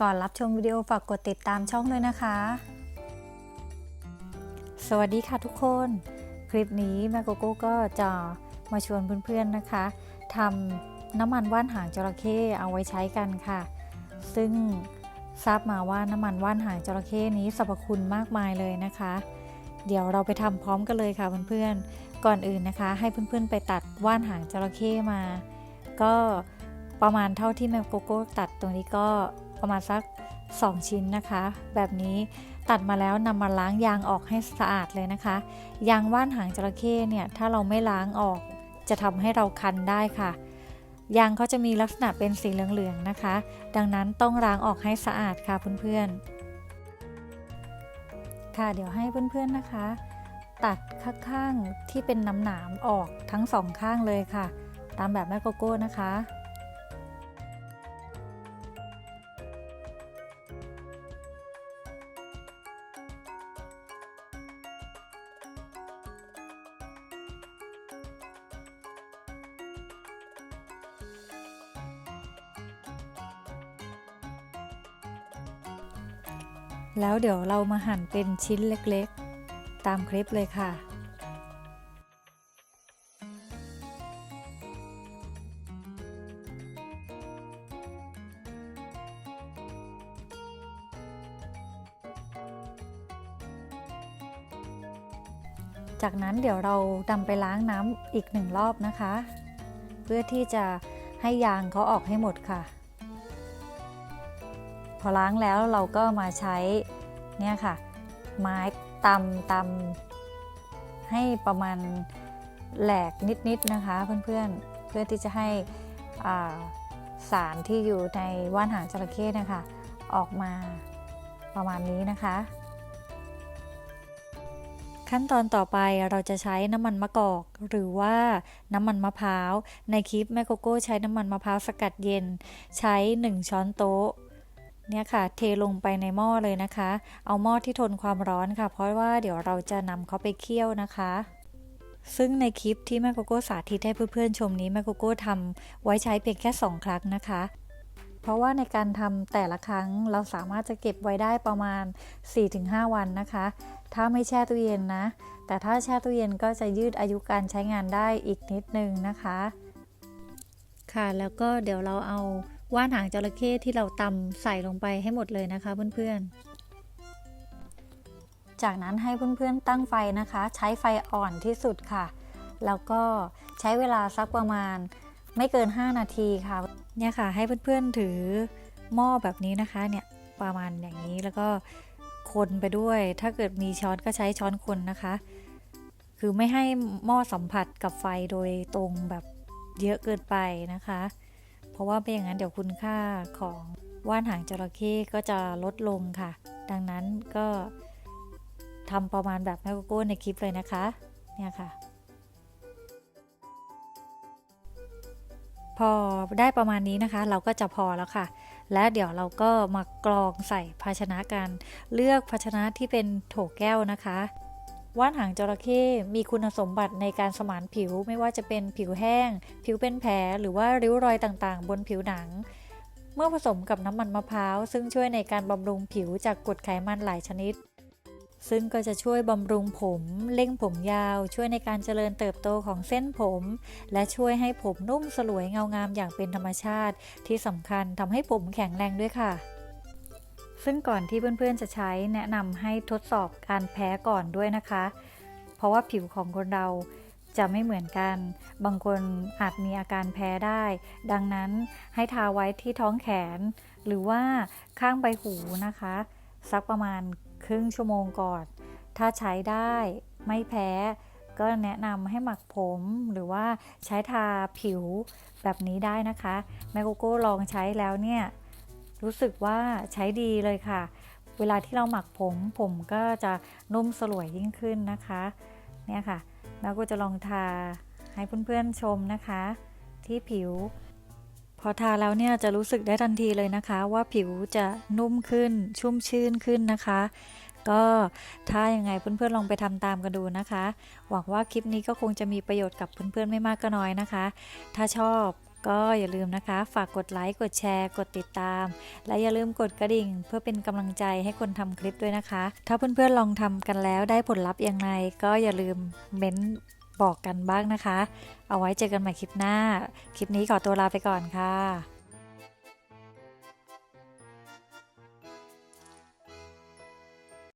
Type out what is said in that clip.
ก่อนรับชมวิดีโอฝากกดติดตามช่องด้วยนะคะ สวัสดีค่ะทุกคน คลิปนี้แม่โกโก้ก็จะมาชวนเพื่อนๆนะคะทำน้ำมันว่านหางจระเข้เอาไว้ใช้กันค่ะ ซึ่งทราบมาว่าน้ำมันว่านหางจระเข้นี้สรรพคุณมากมายเลยนะคะ เดี๋ยวเราไปทำพร้อมกันเลยค่ะเพื่อนๆ ก่อนอื่นนะคะ ให้เพื่อนๆไปตัดว่านหางจระเข้มา ก็ ประมาณเท่าที่แมวโกโก้ตัดตรงนี้ก็ประมาณสัก 2 ชิ้นนะคะ แบบนี้ตัดมาแล้วนำมาล้างยางออกให้สะอาดเลยนะคะ ยางว่านหางจระเข้เนี่ยถ้าเราไม่ล้างออก จะทำให้เราคันได้ค่ะ ยางเขาจะมีลักษณะเป็นสีเหลืองๆนะคะ ดังนั้นต้องล้างออกให้สะอาดค่ะเพื่อนๆ ค่ะเดี๋ยวให้เพื่อนๆนะคะ ตัดข้างๆที่เป็นน้ำหนามออกทั้งสองข้างเลยค่ะ ตามแบบแม่โกโก้นะคะ แล้วเดี๋ยวเรามาหั่นเป็นชิ้นเล็กๆ ตามคลิปเลยค่ะ จากนั้นเดี๋ยวเรานำไปล้างน้ำอีกหนึ่งรอบนะคะ เพื่อที่จะให้ยางเขาออกให้หมดค่ะ อล้างแล้วเราก็มาใช้เนี่ยค่ะ ไม้ตำตำให้ประมาณแหลกนิดๆนะคะเพื่อนๆ เพื่อที่จะให้สารที่อยู่ในว่านหางจระเข้นะคะออกมาประมาณนี้นะคะ ขั้นตอนต่อไปเราจะใช้น้ำมันมะกอก หรือว่าน้ำมันมะพร้าว ในคลิปแม่โกโก้ใช้น้ำมันมะพร้าวสกัดเย็น ใช้ 1 ช้อนโต๊ะ เนี่ยค่ะเทลงไปในหม้อเลยนะคะ เอาหม้อที่ทนความร้อนค่ะ เพราะว่าเดี๋ยวเราจะนำเขาไปเคี่ยวนะคะ ซึ่งในคลิปที่แม่โกโก้สาธิตให้เพื่อนๆชมนี้แม่โกโก้ทำไว้ใช้เพียงแค่ 2 ครั้งนะคะ เพราะว่าในการทำแต่ละครั้งเราสามารถจะเก็บไว้ได้ประมาณ 4-5 วันนะคะ ถ้าไม่แช่ตู้เย็นนะ แต่ถ้าแช่ตู้เย็นก็จะยืดอายุการใช้งานได้อีกนิดนึงนะคะ ค่ะแล้วก็เดี๋ยวเราเอา ว่านหางจระเข้ที่เราตำใส่ลงไปให้หมดเลยนะคะเพื่อนๆ จากนั้นให้เพื่อนๆตั้งไฟนะคะ ใช้ไฟอ่อนที่สุดค่ะ แล้วก็ใช้เวลาสักประมาณไม่เกิน 5 นาทีค่ะ เนี่ยค่ะ ให้เพื่อนๆถือหม้อแบบนี้นะคะเนี่ยประมาณอย่างนี้แล้วก็คนไปด้วย ถ้าเกิดมีช้อนก็ใช้ช้อนคนนะคะ คือไม่ให้หม้อสัมผัสกับไฟโดยตรงแบบเยอะเกินไปนะคะ เพราะว่าไม่อย่างนั้นเดี๋ยวคุณค่าของว่านหางจระเข้ก็จะลดลงค่ะ ดังนั้นก็ทำประมาณแบบแม่โกโก้ในคลิปเลยนะคะ เนี่ยค่ะ พอได้ประมาณนี้นะคะ เราก็จะพอแล้วค่ะ และเดี๋ยวเราก็มากรองใส่ภาชนะกัน เลือกภาชนะที่เป็นโถแก้วนะคะ ว่านหางจระเข้มีคุณสมบัติในการสมานผิวไม่ว่าจะเป็นผิวแห้ง ผิวเป็นแผลหรือว่าริ้วรอยต่างๆ บนผิวหนัง เมื่อผสมกับน้ำมันมะพร้าว ซึ่งช่วยในการบำรุงผิวจากกรดไขมันหลายชนิด ซึ่งก็จะช่วยบำรุงผมเร่งผมยาว ช่วยในการเจริญเติบโตของเส้นผม และช่วยให้ผมนุ่มสลวยเงางามอย่างเป็นธรรมชาติ ที่สำคัญทำให้ผมแข็งแรงด้วยค่ะ ซึ่งก่อนที่เพื่อนๆจะใช้แนะนำให้ทดสอบการแพ้ก่อนด้วยนะคะ เพราะว่าผิวของคนเราจะไม่เหมือนกัน บางคนอาจมีอาการแพ้ได้ ดังนั้นให้ทาไว้ที่ท้องแขน หรือว่าข้างใบหูนะคะ สักประมาณครึ่งชั่วโมงก่อน ถ้าใช้ได้ไม่แพ้ ก็แนะนำให้หมักผมหรือว่าใช้ทาผิวแบบนี้ได้นะคะ แมโกโก้ลองใช้แล้วเนี่ย รู้สึกว่าใช้ดีเลยค่ะ เวลาที่เราหมักผมผมก็จะนุ่มสลวยยิ่งขึ้นนะคะ เนี่ยค่ะแล้วก็จะลองทาให้เพื่อนๆชมนะคะ ที่ผิว พอทาแล้วเนี่ยจะรู้สึกได้ทันทีเลยนะคะ ว่าผิวจะนุ่มขึ้นชุ่มชื่นขึ้นนะคะ ก็ถ้ายังไงเพื่อนๆลองไปทำตามกันดูนะคะ หวังว่าคลิปนี้ก็คงจะมีประโยชน์กับเพื่อนๆไม่มากก็น้อยนะคะ ถ้าชอบ ก็อย่าลืมนะคะ ฝากกดไลค์กดแชร์ กดติดตาม และอย่าลืมกดกระดิ่ง เพื่อเป็นกำลังใจให้คนทำคลิปด้วยนะคะ ถ้าเพื่อนๆลองทำกันแล้วได้ผลลัพธ์ยังไงก็อย่าลืมเม้นบอกกันบ้างนะคะ เอาไว้เจอกันใหม่คลิปหน้า คลิปนี้ขอตัวลาไปก่อนค่ะ